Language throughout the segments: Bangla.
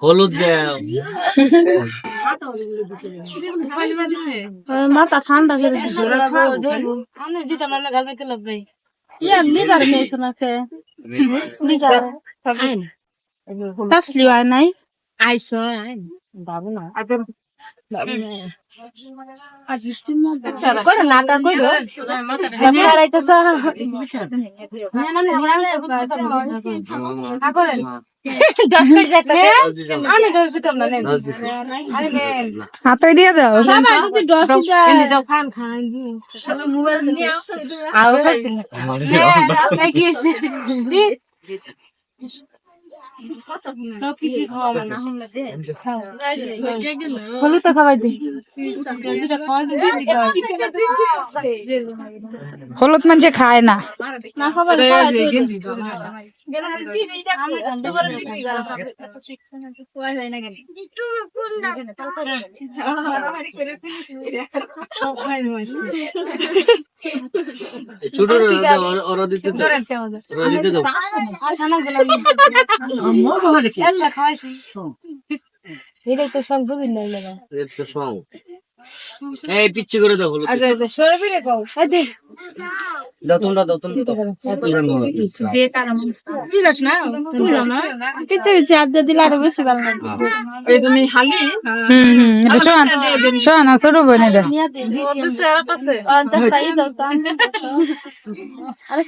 হলুদ মাথা ঠান্ডা করে দিতাম না গাল ইয়া হয় নাই আইসো বাবু না হাতে দিয়ে দাও মোবাইল হলুদ খাওয়াই হলুদ মানুষে খায় না ছোট ওরা দিতে দাও, দাও খাওয়াইছি। এটাই তো সব গোবিন্দ এই পিচ্ছি করে দাও হলুদ আচ্ছা আচ্ছা সরবি রে কও দে। দাও তোমরা দাও তোমরা। দাও তোমরা নাও। দে কারাম তুই যাস না? তুমি যাও না? কিছু কিছু আড্ডা দিলে আরও বেশি ভালো লাগবে। এটা হালি। হুম হুম এটা শোন। শোন ছোট বোন এটা আর আরে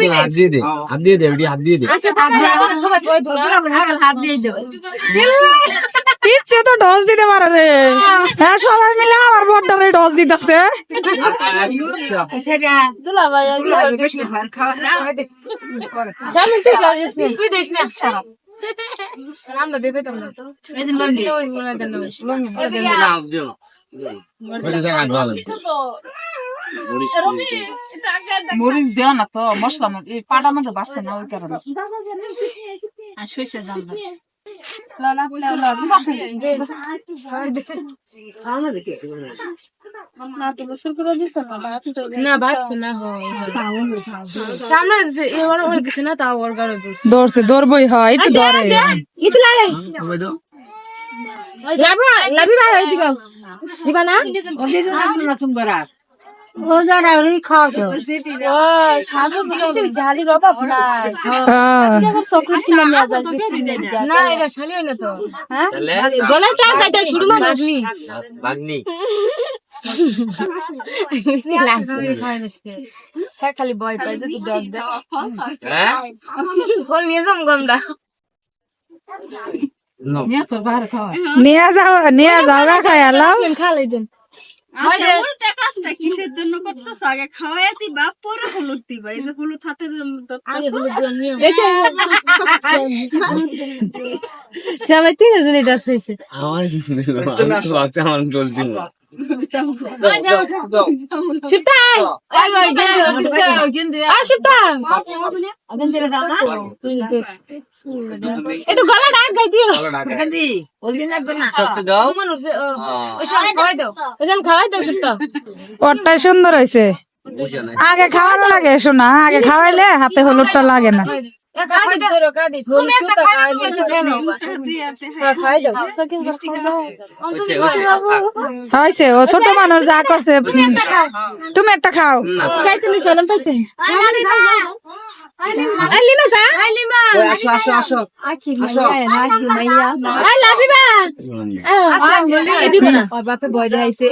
দে হাত দিয়ে দে হাত দিয়ে দে আচ্ছা দো হাত দিয়ে পিচ্ছে তো ডস দিতে পারে রে। হ্যাঁ সবাই মিলে আমার বড্ডারে ডস দিতেছে। দুলা ভাই তুই যাস না। তুই দেশ না। আচ্ছা আমরা দেবে তো না মনে মরিচ দেও না তো মশলা এই পাটার মধ্যে বাঁচছে না ওই কারণে। আর দাম না হয় দৌড়ছে দৌড়বই হয় দিবা দিবা না? খালি ভয় পাই যে তুই ডগ দে হ্যাঁ? ওর নিয়ে যাম গমটা নিয়ে যাও নিয়ে যাও খাই এলাও। খালি দেন। কিসের জন্য করতেছ? আগে খাওয়াই দিবা পরে হলুদ দিবা। এই যে হলুদ হাতে সবাই এটা হয়েছে। আমার আমার একটু গলা ডাক গাই দিও ওরটাই সুন্দর হয়েছে আগে খাওয়ানো লাগে শোনা আগে খাওয়াইলে হাতে হলুদটা লাগে না। ছোট মানুষ যা করছে। তুমি একটা খাও। বাপে দেখাইছে।